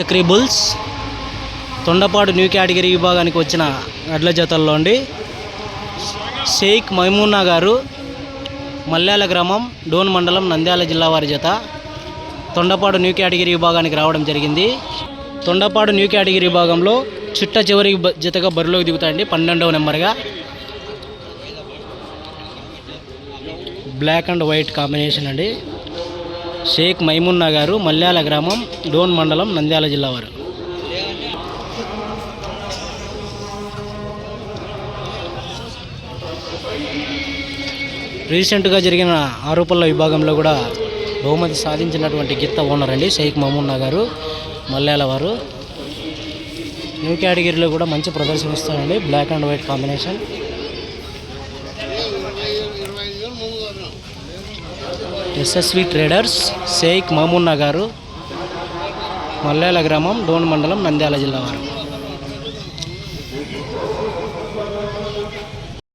Chakri bulls. Thondapadu new category విభాగానికి వచ్చిన గడ్ల జతల్లో అండి షేక్ మైమూనా గారు మల్యాల గ్రామం డోన్ మండలం నంద్యాల జిల్లా వారి జత తొండపాడు న్యూ కేటగిరీ విభాగానికి రావడం జరిగింది. తొండపాడు న్యూ కేటగిరీ విభాగంలో చిట్ట చివరి బ- జతగా బరిలోకి దిగుతాయండి పన్నెండవ నెంబర్గా. బ్లాక్ అండ్ వైట్ కాంబినేషన్ అండి. షేక్ మైమున్నా గారు మల్యాల గ్రామం డోన్ మండలం నంద్యాల జిల్లా వారు. రీసెంట్గా జరిగిన ఆరోపణల విభాగంలో కూడా బహుమతి సాధించినటువంటి గిత్త ఓనర్ అండి షేక్ మహమున్నా గారు మల్యాల వారు. న్యూ కేటగిరీలో కూడా మంచి ప్రదర్శన ఇస్తారండి black and white combination. SSV traders Shaik Mahamunna garu Mallela గ్రామం డోన్ మండలం నంద్యాల జిల్లా వారు.